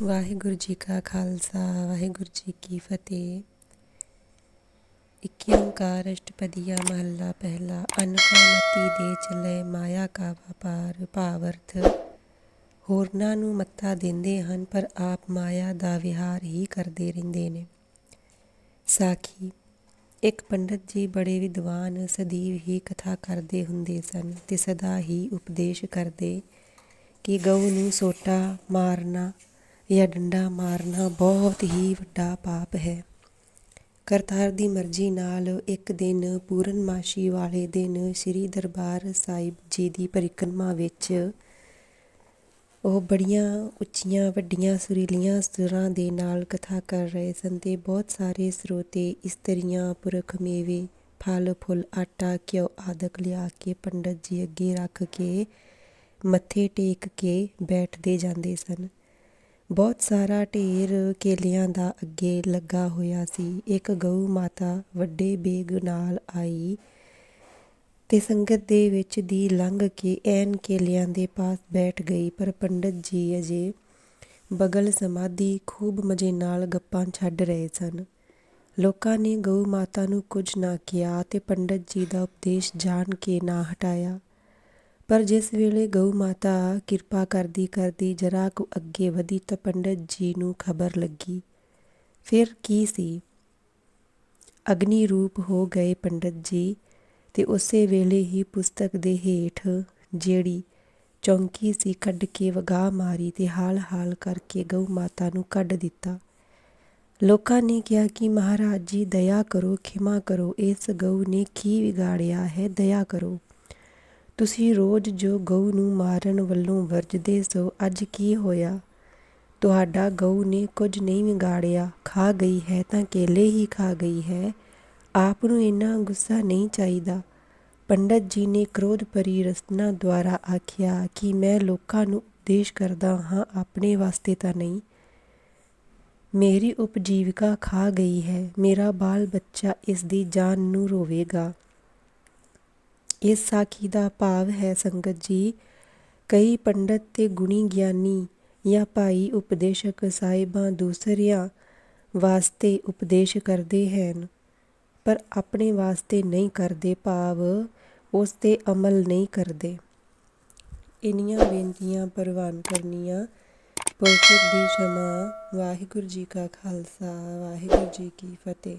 ਵਾਹਿਗੁਰੂ ਜੀ ਕਾ ਖਾਲਸਾ, ਵਾਹਿਗੁਰੂ ਜੀ ਕੀ ਫਤਿਹ। ਇਕ ਓੰਕਾਰ ਅਸ਼ਟਪਦੀਆ ਮਹੱਲਾ ਪਹਿਲਾ ਅਨੁਕਾਮਤੀ ਦੇ ਚਲੇ ਮਾਇਆ ਕਾ ਵਪਾਰ ਭਾਵਰਥ। ਹੋਰਨਾਂ ਨੂੰ ਮੱਤਾ ਦਿੰਦੇ ਹਨ, ਪਰ ਆਪ ਮਾਇਆ ਦਾ ਵਿਹਾਰ ਹੀ ਕਰਦੇ ਰਹਿੰਦੇ ਨੇ। ਸਾਖੀ, ਇੱਕ ਪੰਡਤ ਜੀ ਬੜੇ ਵਿਦਵਾਨ, ਸਦੀਵ ਹੀ ਕਥਾ ਕਰਦੇ ਹੁੰਦੇ ਸਨ ਤੇ ਸਦਾ ਹੀ ਉਪਦੇਸ਼ ਕਰਦੇ ਕਿ ਗਊ ਨੂੰ ਸੋਟਾ ਮਾਰਨਾ ਜਾਂ ਡੰਡਾ ਮਾਰਨਾ ਬਹੁਤ ਹੀ ਵੱਡਾ ਪਾਪ ਹੈ। ਕਰਤਾਰ ਦੀ ਮਰਜ਼ੀ ਨਾਲ ਇੱਕ ਦਿਨ ਪੂਰਨਮਾਸ਼ੀ ਵਾਲੇ ਦਿਨ ਸ੍ਰੀ ਦਰਬਾਰ ਸਾਹਿਬ ਜੀ ਦੀ ਪਰਿਕਰਮਾ ਵਿੱਚ ਉਹ ਬੜੀਆਂ ਉੱਚੀਆਂ, ਵੱਡੀਆਂ, ਸੁਰੀਲੀਆਂ ਸੁਰਾਂ ਦੇ ਨਾਲ ਕਥਾ ਕਰ ਰਹੇ ਸਨ ਤੇ ਬਹੁਤ ਸਾਰੇ ਸਰੋਤੇ ਇਸਤਰੀਆਂ ਪੁਰਖ ਮੇਵੇ, ਫਲ, ਫੁੱਲ, ਆਟਾ, ਘਿਓ ਆਦਿਕ ਲਿਆ ਕੇ ਪੰਡਤ ਜੀ ਅੱਗੇ ਰੱਖ ਕੇ ਮੱਥੇ ਟੇਕ ਕੇ ਬੈਠਦੇ ਜਾਂਦੇ ਸਨ। ਬਹੁਤ ਸਾਰਾ ਢੇਰ ਕੇਲਿਆਂ ਦਾ ਅੱਗੇ ਲੱਗਾ ਹੋਇਆ ਸੀ। ਇੱਕ ਗਊ ਮਾਤਾ ਵੱਡੇ ਬੇਗ ਨਾਲ ਆਈ ਤੇ ਸੰਗਤ ਦੇ ਵਿੱਚ ਦੀ ਲੰਘ ਕੇ ਐਨ ਕੇਲਿਆਂ ਦੇ ਪਾਸ ਬੈਠ ਗਈ। ਪਰ ਪੰਡਤ ਜੀ ਅਜੇ ਬਗਲ ਸਮਾਧੀ ਖੂਬ ਮਜੇ ਨਾਲ ਗੱਪਾਂ ਛੱਡ ਰਹੇ ਸਨ। ਲੋਕਾਂ ਨੇ ਗਊ ਮਾਤਾ ਨੂੰ ਕੁਝ ਨਾ ਕਿਹਾ ਤੇ ਪੰਡਤ ਜੀ ਦਾ ਉਪਦੇਸ਼ ਜਾਣ ਕੇ ਨਾ ਹਟਾਇਆ। ਪਰ ਜਿਸ ਵੇਲੇ ਗਊ ਮਾਤਾ ਕਿਰਪਾ ਕਰਦੀ ਕਰਦੀ ਜਰਾ ਕੁ ਅੱਗੇ ਵਧੀ ਤਾਂ ਪੰਡਤ ਜੀ ਨੂੰ ਖਬਰ ਲੱਗੀ। ਫਿਰ ਕੀ ਸੀ? ਅਗਨੀ ਰੂਪ ਹੋ ਗਏ ਪੰਡਤ ਜੀ ਤੇ ਉਸੇ ਵੇਲੇ ਹੀ ਪੁਸਤਕ ਦੇ ਹੇਠ ਜਿਹੜੀ ਚੌਂਕੀ ਸੀ ਕੱਢ ਕੇ ਵਗਾ ਮਾਰੀ ਤੇ ਹਾਲ-ਹਾਲ ਕਰਕੇ ਗਊ ਮਾਤਾ ਨੂੰ ਕੱਢ ਦਿੱਤਾ। ਲੋਕਾਂ ਨੇ ਕਿਹਾ ਕਿ ਮਹਾਰਾਜ ਜੀ, ਦਇਆ ਕਰੋ, ਖਿਮਾ ਕਰੋ, ਇਸ ਗਊ ਨੇ ਕੀ ਵਿਗਾੜਿਆ ਹੈ? ਦਇਆ ਕਰੋ। ਤੁਸੀਂ ਰੋਜ਼ ਜੋ ਗਊ ਨੂੰ ਮਾਰਨ ਵੱਲੋਂ ਵਰਜਦੇ ਸੋ ਅੱਜ ਕੀ ਹੋਇਆ? ਤੁਹਾਡਾ ਗਊ ਨੇ ਕੁਝ ਨਹੀਂ ਵਿਗਾੜਿਆ, ਖਾ ਗਈ ਹੈ ਤਾਂ ਕੇਲੇ ਹੀ ਖਾ ਗਈ ਹੈ। ਆਪ ਨੂੰ ਇੰਨਾ ਗੁੱਸਾ ਨਹੀਂ ਚਾਹੀਦਾ। ਪੰਡਤ ਜੀ ਨੇ ਕ੍ਰੋਧ ਭਰੀ ਰਸਨਾ ਦੁਆਰਾ ਆਖਿਆ ਕਿ ਮੈਂ ਲੋਕਾਂ ਨੂੰ ਉਪਦੇਸ਼ ਕਰਦਾ ਹਾਂ, ਆਪਣੇ ਵਾਸਤੇ ਤਾਂ ਨਹੀਂ। ਮੇਰੀ ਉਪਜੀਵਿਕਾ ਖਾ ਗਈ ਹੈ, ਮੇਰਾ ਬਾਲ ਬੱਚਾ ਇਸ ਦੀ ਜਾਨ ਨੂੰ ਰੋਵੇਗਾ। ਇਸ ਸਾਖੀ ਦਾ ਭਾਵ ਹੈ, ਸੰਗਤ ਜੀ, ਕਈ ਪੰਡਤ ਤੇ ਗੁਣੀ ਗਿਆਨੀ ਜਾਂ ਭਾਈ ਉਪਦੇਸ਼ਕ ਸਾਹਿਬਾਂ, ਦੂਸਰਿਆਂ ਵਾਸਤੇ ਉਪਦੇਸ਼ ਕਰਦੇ ਹਨ, ਪਰ ਆਪਣੇ ਵਾਸਤੇ ਨਹੀਂ ਕਰਦੇ ਭਾਵ, ਉਸ ਤੇ ਅਮਲ ਨਹੀਂ ਕਰਦੇ। ਇਨੀਆਂ ਬੇਨਤੀਆਂ ਪ੍ਰਵਾਨ ਕਰਨੀਆਂ। ਪੁਰਖ ਦੀ ਸ਼ਮਾ, ਵਾਹਿਗੁਰੂ ਜੀ ਕਾ ਖਾਲਸਾ, ਵਾਹਿਗੁਰੂ ਜੀ ਕੀ ਫਤਿਹ।